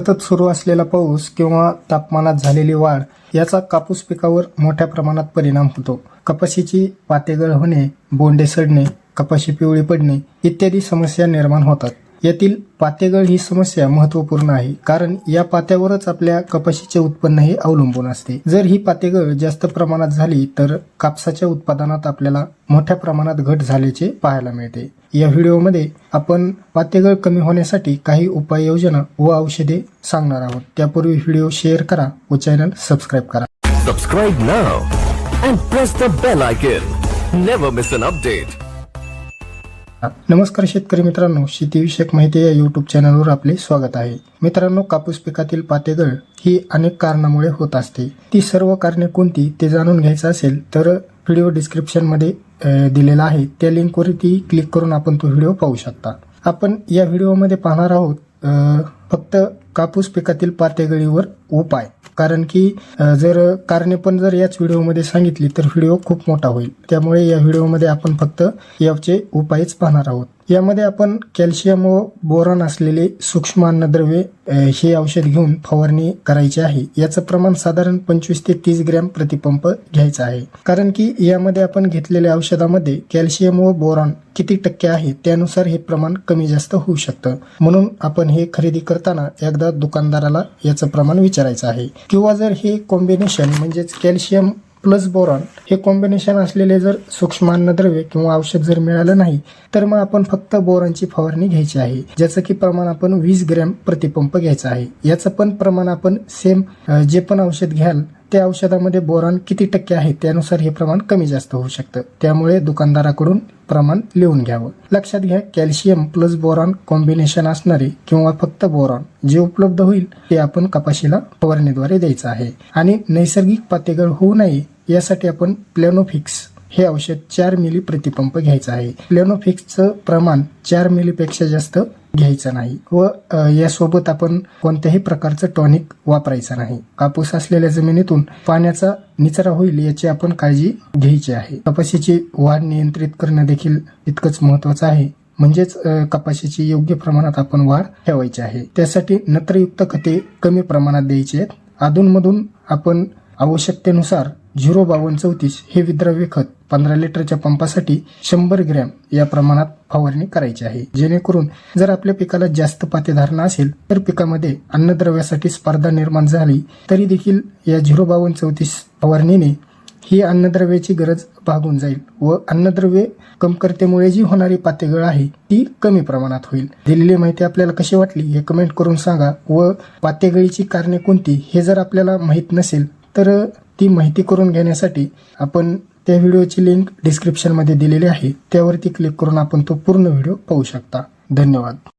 सतत सुरू असलेला पाऊस किंवा तापमानात झालेली वाढ याचा कापूस पिकावर मोठ्या प्रमाणात परिणाम होतो. कपाशीची पातेगळ होणे बोंडे सडणे कपाशी पिवळी पडणे इत्यादी समस्या निर्माण होतात. यातील पातेगळ ही समस्या महत्त्वपूर्ण आहे कारण या पात्यावरच आपल्या कपाशीचे उत्पन्न हे अवलंबून असते. जर ही पातेगळ जास्त प्रमाणात झाली तर कापसाच्या उत्पादनात आपल्याला मोठ्या प्रमाणात घट झाल्याचे पाहायला मिळते. या व्हिडिओमध्ये आपण पातेगळ कमी होण्यासाठी काही उपाययोजना व औषधे सांगणार आहोत त्यापूर्वी व्हिडिओ शेअर करा व चॅनल सबस्क्राईब करा the bell icon. Never miss an update. नमस्कार शेतकरी मित्रांनो शेतीविषयक माहिती या युट्यूब चॅनलवर आपले स्वागत आहे मित्रांनो कापूस पिकातील पातेगळ ही अनेक कारणामुळे होत असते ती सर्व कारणे कोणती ते जाणून घ्यायचं असेल तर व्हिडिओ डिस्क्रिप्शनमध्ये दिलेला आहे. त्या लिंकवरती क्लिक करून आपण तो व्हिडिओ पाहू शकता. आपण या व्हिडिओमध्ये पाहणार आहोत फक्त कापूस पिकातील पातेगळीवर उपाय. कारण की जर कारणे पण जर याच व्हिडिओमध्ये सांगितली तर व्हिडिओ खूप मोठा होईल. त्यामुळे या व्हिडिओमध्ये आपण फक्त याचे उपायच पाहणार आहोत. यामध्ये आपण कॅल्शियम व बोरॉन असलेले सूक्ष्म अन्नद्रव्ये हे औषध घेऊन फवारणी करायची आहे. याचं प्रमाण साधारण पंचवीस ते तीस ग्रॅम प्रतिपंप घ्यायचा आहे. कारण की यामध्ये आपण घेतलेल्या औषधामध्ये कॅल्शियम व बोरॉन किती टक्के आहे त्यानुसार हे प्रमाण कमी जास्त होऊ शकतं. म्हणून आपण हे खरेदी करताना एकदा दुकानदाराला याचं प्रमाण विचारायचं आहे. किंवा जर हे कॉम्बिनेशन म्हणजेच कॅल्शियम प्लस बोरॉन हे कॉम्बिनेशन असलेले जर सूक्ष्म अन्नद्रव्य किंवा औषध जर मिळालं नाही तर मग आपण फक्त बोरॉनची फवारणी घ्यायची आहे ज्याचं की प्रमाण आपण वीस ग्रॅम प्रतिपंप घ्यायचा आहे. याचं पण प्रमाण आपण सेम जे पण औषध घ्याल त्या औषधामध्ये बोरॉन किती टक्के आहे त्यानुसार हे प्रमाण कमी जास्त होऊ शकतं. त्यामुळे दुकानदाराकडून प्रमाण लिहून घ्यावं. लक्षात घ्या कॅल्शियम प्लस बोरॉन कॉम्बिनेशन असणारे किंवा फक्त बोरॉन जे उपलब्ध होईल ते आपण कपाशीला फवारणीद्वारे द्यायचं आहे. आणि नैसर्गिक पातेगळ होऊ नये यासाठी आपण प्लॅनोफिक्स हे औषध चार मिली प्रतिपंप घ्यायचं आहे. प्लॅनोफिक्सचं प्रमाण चार मिलीपेक्षा जास्त घ्यायचं नाही. व यासोबत आपण कोणत्याही प्रकारचं टॉनिक वापरायचं नाही. कापूस असलेल्या जमिनीतून पाण्याचा निचरा होईल याची आपण काळजी घ्यायची आहे. कपाशीची वाढ नियंत्रित करणं देखील तितकंच महत्वाचं आहे. म्हणजेच कपाशीची योग्य प्रमाणात आपण वाढ ठेवायची आहे. त्यासाठी नत्रयुक्त खते कमी प्रमाणात द्यायची आहेत. अधूनमधून आपण आवश्यकतेनुसार झिरो बावन्न चौतीस हे विद्रव्य खत पंधरा लिटरच्या पंपासाठी शंभर ग्रॅम या प्रमाणात फवारणी करायची आहे. जेणेकरून जर आपल्या पिकाला जास्त पातेधारणा असेल तर पिकामध्ये अन्नद्रव्यासाठी स्पर्धा निर्माण झाली तरी देखील या झिरो बावन्न चौतीस फवारणीने ही अन्नद्रव्याची गरज भागून जाईल व अन्नद्रव्य कमतरतेमुळे जी होणारी पातेगळ आहे ती कमी प्रमाणात होईल. दिलेली माहिती आपल्याला कशी वाटली हे कमेंट करून सांगा व पातेगळीची कारणे कोणती हे जर आपल्याला माहीत नसेल तर ती माहिती करून घेण्यासाठी आपण त्या व्हिडिओची लिंक डिस्क्रिप्शनमध्ये दिलेली आहे. त्यावरती क्लिक करून आपण तो पूर्ण व्हिडिओ पाहू शकता. धन्यवाद.